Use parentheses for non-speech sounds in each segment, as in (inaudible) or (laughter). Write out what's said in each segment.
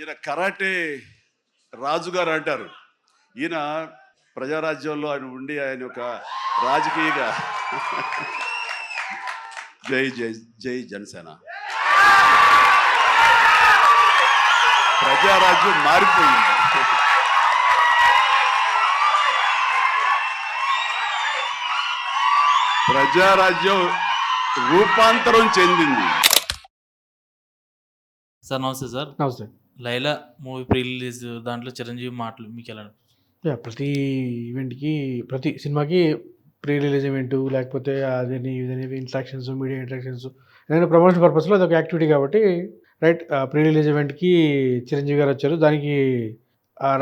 Karate రాజుగారు అంటారు. ఈయన ప్రజారాజ్యంలో ఆయన ఉండి ఆయన ఒక రాజకీయగా (laughs) జై జై జై జనసేన. ప్రజారాజ్యం మారిపోయింది. ప్రజారాజ్యం రూపాంతరం చెందింది. సార్ నమస్తే సార్. నమస్తే. లైలా మూవీ ప్రీ రిలీజ్ దాంట్లో చిరంజీవి మాటలు మీకు ఎలా యా ప్రతి ఈవెంట్కి ప్రతి సినిమాకి ప్రీ రిలీజ్ ఈవెంట్ లేకపోతే అదని ఇదని ఇంట్రాక్షన్స్ మీడియా ఇంట్రాక్షన్స్ ఏదైనా ప్రమోషన్ పర్పస్లో అదొక యాక్టివిటీ కాబట్టి రైట్ ప్రీ రిలీజ్ ఈవెంట్కి చిరంజీవి గారు వచ్చారు. దానికి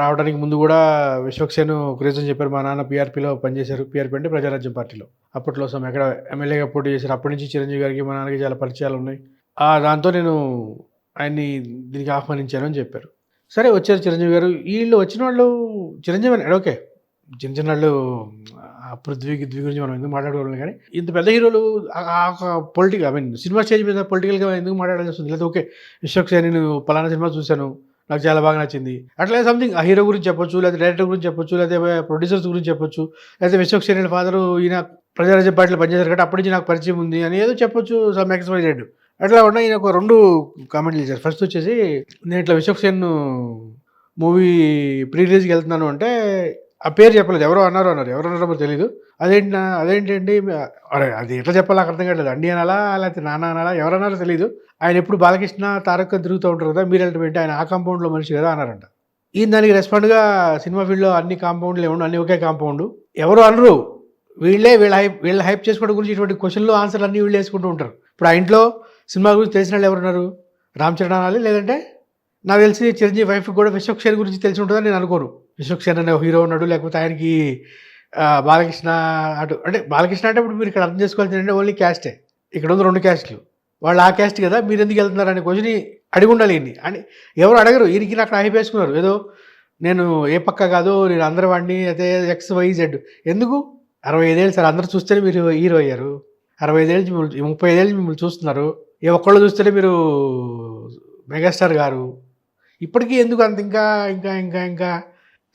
రావడానికి ముందు కూడా విశ్వక్సేను ఒక రీజన్ చెప్పారు. మా నాన్న పీఆర్పీలో పనిచేశారు. పీఆర్పీ అంటే ప్రజారాజ్యం పార్టీలో. అప్పట్లో సమ్ ఎక్కడ ఎమ్మెల్యేగా పోటీ చేశారు. అప్పటి నుంచి చిరంజీవి గారికి మా నాన్నకి చాలా పరిచయాలు ఉన్నాయి. దాంతో నేను ఆయన్ని దీనికి ఆహ్వానించాను అని చెప్పారు. సరే వచ్చారు చిరంజీవి గారు. వీళ్ళు వచ్చిన వాళ్ళు చిరంజీవి అని ఓకే. చిన్న చిన్న వాళ్ళు ఆ పృథ్వీ గిద్వి గురించి మనం ఎందుకు మాట్లాడుకోవాలి కానీ ఇంత పెద్ద హీరోలు political I mean cinema stage మీద పొలిటికల్గా ఎందుకు మాట్లాడాల్సి వస్తుంది? లేదా ఓకే విశ్వక్సేన్ నేను పలానా సినిమా చూశాను నాకు చాలా బాగా నచ్చింది. అట్లా సంథింగ్ ఆ హీరో గురించి చెప్పొచ్చు లేదా డైరెక్టర్ గురించి చెప్పొచ్చు లేదా ప్రొడ్యూసర్స్ గురించి చెప్పొచ్చు లేదా విశ్వక్సేన్ ఫాదర్ ఈయన ప్రజారాజ్య పార్టీలో పనిచేశారు కాబట్టి అప్పటి నుంచి నాకు పరిచయం ఉంది అని ఏదో చెప్పొచ్చు సమ్ ఎక్స్వైజెడ్ అట్లా ఉన్న ఈయన ఒక రెండు కామెంట్లు చేశారు. ఫస్ట్ వచ్చేసి నేను ఇట్లా విశ్వక్సేన్ మూవీ ప్రీ రిలీజ్కి వెళ్తున్నాను అంటే ఆ పేరు చెప్పలేదు. ఎవరో అన్నారు అన్నారు. ఎవరు అన్నారో తెలియదు అదేంటి అదేంటండి? అరే అది ఎట్లా చెప్పాలి నాకు అర్థం కావట్లేదు. అండి అనాలా లేకపోతే నాన్న అనాలా ఎవరన్నారో తెలియదు ఆయన ఎప్పుడు బాలకృష్ణ తారక్ తిరుగుతూ ఉంటారు కదా మీరు వెళ్ళటం ఆయన ఆ కాంపౌండ్లో మనిషి కదా అన్నారంట. ఈయన దానికి రెస్పాండ్గా సినిమా ఫీల్డ్లో అన్ని కాంపౌండ్లు ఏమో అన్ని ఒకే కాంపౌండ్ ఎవరు అనరు. వీళ్ళే వీళ్ళ హైప్ వీళ్ళ హైప్ చేసుకోవడం గురించి ఇటువంటి క్వశ్చన్లు ఆన్సర్లు అన్నీ వీళ్ళు వేసుకుంటూ ఉంటారు. ఇప్పుడు ఆ ఇంట్లో సినిమా గురించి తెలిసిన వాళ్ళు ఎవరున్నారు? రామ్ చరణ్ అనాలి లేదంటే? నాకు తెలిసి చిరంజీవి వైఫ్ కూడా విశ్వక్షేణ్ గురించి తెలిసి ఉంటుందని నేను అనుకోను. విశ్వక్షేణ్ అనే హీరో ఉన్నాడు లేకపోతే ఆయనకి బాలకృష్ణ అటు అంటే బాలకృష్ణ అంటే ఇప్పుడు మీరు ఇక్కడ అర్థం చేసుకోవాల్సింది అంటే ఓన్లీ క్యాస్టే ఇక్కడ ఉంది రెండు క్యాస్ట్లు వాళ్ళు ఆ క్యాస్ట్ కదా మీరు ఎందుకు వెళ్తున్నారు అనే క్వశ్చన్ అడిగి ఉండాలి ఈయన్ని. అని ఎవరు అడగరు. ఈయనకి నాకు హైప్ ఏదో నేను ఏ పక్క కాదు నేను అందరి వాడిని అయితే ఎక్స్ వై జెడ్ ఎందుకు? అరవై ఐదేళ్ళు సార్ అందరు చూస్తేనే మీరు హీరో అయ్యారు. అరవై ఐదేళ్ళు మిమ్మల్ని ముప్పై ఐదేళ్ళు మిమ్మల్ని చూస్తున్నారు. ఏ ఒక్కళ్ళు చూస్తేనే మీరు మెగాస్టార్ గారు. ఇప్పటికీ ఎందుకు అంత ఇంకా ఇంకా ఇంకా ఇంకా?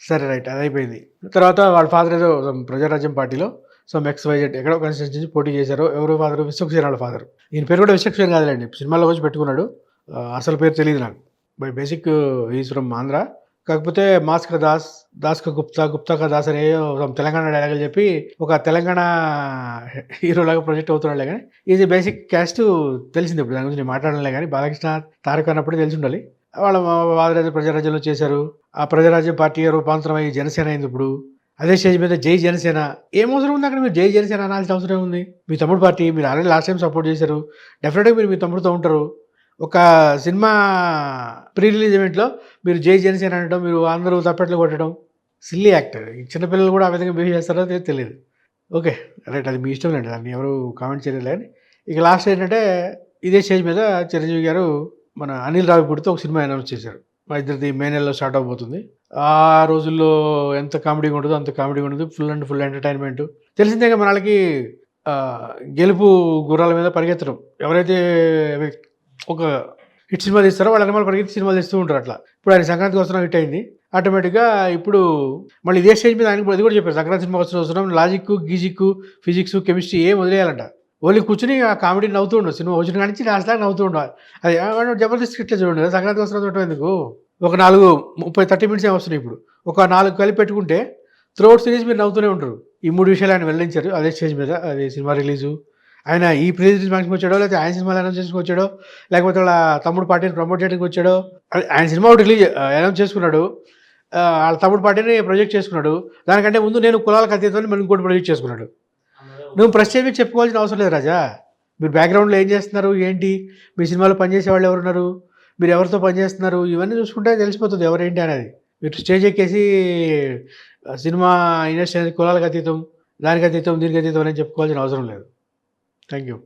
సరే రైట్ అది అయిపోయింది. తర్వాత వాళ్ళ ఫాదర్ ఏదో ప్రజారాజ్యం పార్టీలో సో ఎక్స్ వైజెడ్ ఎక్కడో కన్సిస్టెన్సీ పోటీ చేశారు. ఎవరు ఫాదర్ విశ్వక్సేన్ వాళ్ళ ఫాదర్ ఈయన పేరు కూడా విశ్వక్సేన్ కాదులేండి సినిమాలో వచ్చి పెట్టుకున్నాడు. అసలు పేరు తెలియదు నాకు. By basic is from Andhra కాకపోతే మాస్క దాస్ దాస్క గుప్తా గుప్తాకా దాస్ అనే తెలంగాణ డైలాగులు చెప్పి ఒక తెలంగాణ హీరోలాగా ప్రొజెక్ట్ అవుతున్నాడులే కానీ ఇది బేసిక్ క్యాస్ట్ తెలిసింది ఇప్పుడు దాని గురించి నేను మాట్లాడలే కానీ బాలకృష్ణ తారక్ అన్నప్పుడు తెలిసి ఉండాలి. వాళ్ళ వాదరాజు ప్రజారాజ్యంలో చేశారు ఆ ప్రజారాజ్యం పార్టీ రూపాంతరం అయ్యి జనసేన అయింది ఇప్పుడు. అదే స్టేజ్ మీద జై జనసేన. ఏం అవసరం ఉంది అక్కడ? మీరు జై జనసేన అనాల్సిన అవసరం ఉంది మీ తమ్ముడు పార్టీ మీరు ఆల్రెడీ లాస్ట్ టైం సపోర్ట్ చేశారు. డెఫినెట్గా మీరు మీ తమ్ముడితో ఉంటారు. ఒక సినిమా ప్రీ రిలీజ్ ఈవెంట్లో మీరు జై జనసేన అనడం మీరు అందరూ తప్పెట్లు కొట్టడం సిల్లీ యాక్టర్. ఈ చిన్నపిల్లలు కూడా ఆ విధంగా బిహేవ్ చేస్తారో తెలియదు ఓకే రైట్ అది మీ ఇష్టం లేండి దాన్ని ఎవరు కామెంట్ చేయలేదు కానీ. ఇక లాస్ట్ ఏంటంటే ఇదే స్టేజ్ మీద చిరంజీవి గారు మన అనిల్ రావిపూడితో ఒక సినిమా అనౌన్స్ చేశారు. మా ఇద్దరిది మే నెలలో స్టార్ట్ అవబోతుంది. ఆ రోజుల్లో ఎంత కామెడీగా ఉంటుందో అంత కామెడీగా ఉంటుంది ఫుల్ అండ్ ఫుల్ ఎంటర్టైన్మెంట్. తెలిసిందే మన వాళ్ళకి గెలుపు గుర్రాల మీద పరిగెత్తడం. ఎవరైతే ఒక హిట్ సినిమా తీస్తారో? వాళ్ళ అనిమాలు పరిగెత్తి సినిమాలు తీస్తూ ఉంటారు అట్లా. ఇప్పుడు ఆయన సంక్రాంతికి వస్తున్న హిట్ అయింది. ఆటోమేటిక్గా ఇప్పుడు మళ్ళీ ఇదే స్టేజ్ మీద ఆయన కూడా అది కూడా చెప్పారు. సంక్రాంతి సినిమా వస్తున్న వస్తున్నాం లాజిక్ గిజిక్ ఫిజిక్స్ కెమిస్ట్రీ ఏం వదిలేయాలంట. ఓన్లీ కూర్చుని ఆ కామెడీ నవ్వుతూ ఉండవు సినిమా వచ్చిన కానించి నుంచి లాస్ట్ దాకా నవ్వుతూ ఉండాలి అది జబర్దస్త్ ఇట్లా చూడండి. సంక్రాంతి వస్తున్న చూడటం ఎందుకు? ఒక నాలుగు ముప్పై థర్టీ మినిట్స్ ఏమి వస్తున్నాయి ఇప్పుడు? ఒక నాలుగు కలిపి పెట్టుకుంటే త్రూఅవుట్ సిరీస్ మీరు నవ్వుతూనే ఉంటారు. ఈ మూడు విషయాలు ఆయన వెల్లడించారు. అదే స్టేజ్ మీద అది సినిమా రిలీజు. ఆయన ఈ ప్రీ రిలీజ్ ఫంక్షన్కి వచ్చాడో లేకపోతే ఆయన సినిమాలు అనౌన్స్ చేసుకుని వచ్చాడో లేకపోతే వాళ్ళ తమ్ముడు పార్టీని ప్రమోట్ చేయడానికి వచ్చాడో ఆయన సినిమా ఒకటి రిలీజ్ అనౌన్స్ uh, చేసుకున్నాడు. వాళ్ళ తమ్ముడు పార్టీని ప్రొజెక్ట్ చేసుకున్నాడు. దానికంటే ముందు నేను కులాలకు అతీతంలో మనం ఇంకోటి ప్రొజెక్ట్ చేసుకున్నాడు. నువ్వు ప్రత్యేకంగా చెప్పుకోవాల్సిన అవసరం లేదు రాజా. మీరు బ్యాక్గ్రౌండ్లో ఏం చేస్తున్నారు ఏంటి? మీ సినిమాలో పనిచేసే వాళ్ళు ఎవరున్నారు మీరు ఎవరితో పనిచేస్తున్నారు ఇవన్నీ చూసుకుంటే తెలిసిపోతుంది ఎవరేంటి అనేది. మీరు స్టేజ్ ఎక్కేసి uh, సినిమా ఇండస్ట్రీ అనేది కులాలకు అతీతం దానికి అతీతం దీనికి అతీతం అని చెప్పుకోవాల్సిన అవసరం లేదు. Thank you